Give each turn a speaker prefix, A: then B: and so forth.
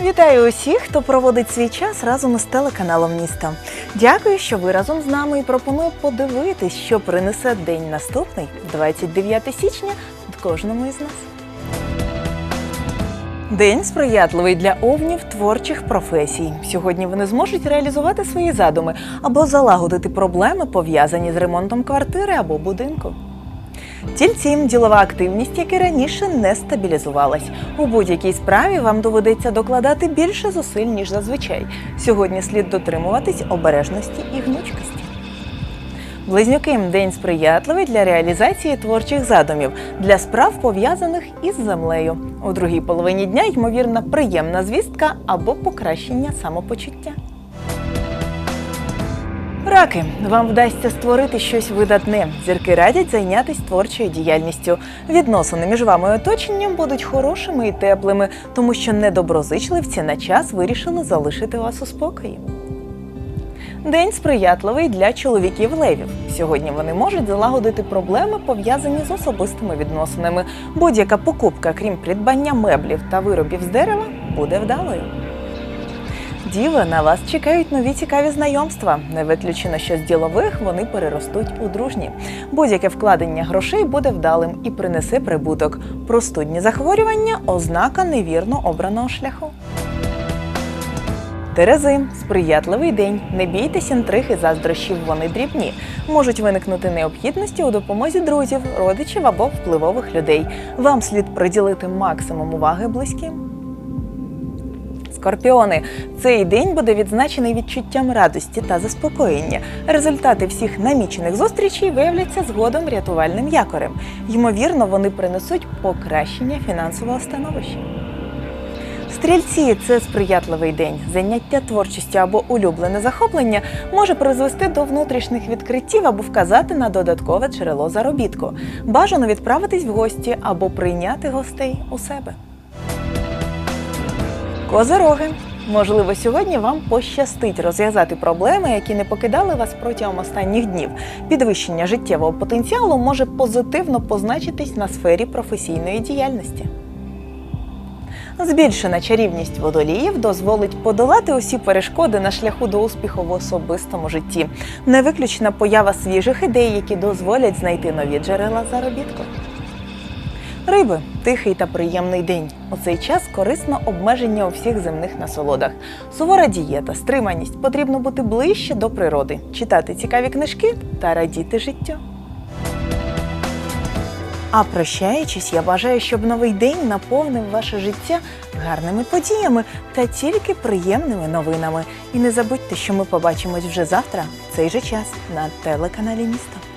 A: Вітаю усіх, хто проводить свій час разом із телеканалом Місто. Дякую, що ви разом з нами і пропоную подивитись, що принесе день наступний, 29 січня, кожному із нас. День сприятливий для овнів творчих професій. Сьогодні вони зможуть реалізувати свої задуми або залагодити проблеми, пов'язані з ремонтом квартири або будинку. Тільці ділова активність, як і раніше, не стабілізувалась. У будь-якій справі вам доведеться докладати більше зусиль, ніж зазвичай. Сьогодні слід дотримуватись обережності і гнучкості. Близнюки день сприятливий для реалізації творчих задумів для справ пов'язаних із землею. У другій половині дня ймовірна приємна звістка або покращення самопочуття. Раки, вам вдасться створити щось видатне. Зірки радять зайнятися творчою діяльністю. Відносини між вами і оточенням будуть хорошими і теплими, тому що недоброзичливці на час вирішили залишити вас у спокої. День сприятливий для чоловіків левів. Сьогодні вони можуть залагодити проблеми, пов'язані з особистими відносинами. Будь-яка покупка, крім придбання меблів та виробів з дерева, буде вдалою. Діви, на вас чекають нові цікаві знайомства. Не виключено, що з ділових вони переростуть у дружні. Будь-яке вкладення грошей буде вдалим і принесе прибуток. Простудні захворювання ознака невірно обраного шляху. Терези сприятливий день. Не бійтесь інтриг і заздрощів, вони дрібні. Можуть виникнути необхідності у допомозі друзів, родичів або впливових людей. Вам слід приділити максимум уваги близьким. Скорпіони, цей день буде відзначений відчуттям радості та заспокоєння. Результати всіх намічених зустрічей виявляться згодом рятувальним якорем. Ймовірно, вони принесуть покращення фінансового становища. Стрільці це сприятливий день. Заняття творчістю або улюблене захоплення може призвести до внутрішніх відкриттів або вказати на додаткове джерело заробітку. Бажано відправитись в гості або прийняти гостей у себе. Козироги. Можливо, сьогодні вам пощастить розв'язати проблеми, які не покидали вас протягом останніх днів. Підвищення життєвого потенціалу може позитивно позначитись на сфері професійної діяльності. Збільшена чарівність водоліїв дозволить подолати усі перешкоди на шляху до успіху в особистому житті. Не виключена поява свіжих ідей, які дозволять знайти нові джерела заробітку. Риби тихий та приємний день. У цей час корисно обмеження у всіх земних насолодах. Сувора дієта, стриманість потрібно бути ближче до природи, читати цікаві книжки та радіти життю. А прощаючись, я бажаю, щоб новий день наповнив ваше життя гарними подіями та тільки приємними новинами. І не забудьте, що ми побачимось вже завтра в цей же час на телеканалі Місто.